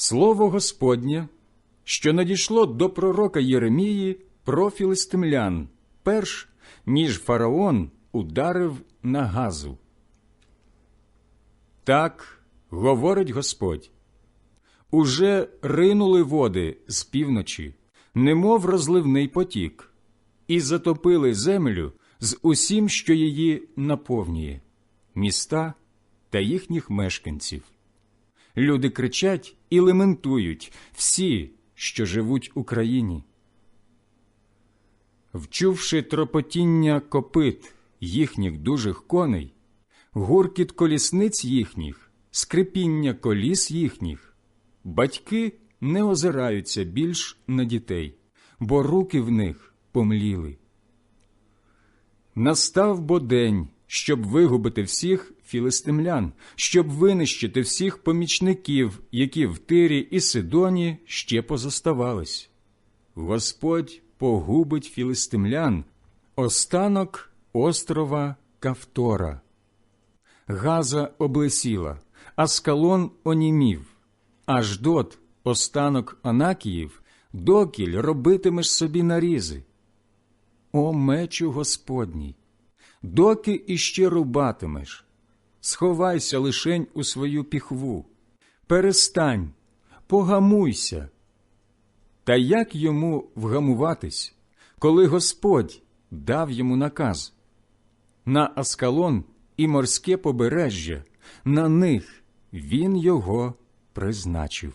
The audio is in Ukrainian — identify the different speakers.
Speaker 1: Слово Господнє, що надійшло до пророка Єремії про філистимлян, перш ніж фараон ударив на газу. Так говорить Господь. Уже ринули води з півночі, немов розливний потік, і затопили землю з усім, що її наповнює, міста та їхніх мешканців. Люди кричать і лементують всі, що живуть у країні. Вчувши тропотіння копит їхніх дужих коней, гуркіт колісниць їхніх, скрипіння коліс їхніх, батьки не озираються більш на дітей, бо руки в них помліли. Настав бо день, щоб вигубити всіх філистимлян, щоб винищити всіх помічників, які в Тирі і Сидоні ще позоставались. Господь погубить філистимлян, останок острова Кавтора. Газа облесіла, Аскалон онімів, Аждот, останок Анакіїв, докіль робитимеш собі нарізи. О мечу Господній! Доки іще рубатимеш, сховайся лишень у свою піхву, перестань, погамуйся. Та як йому вгамуватись, коли Господь дав йому наказ? На Аскалон і морське побережжя, на них він його призначив.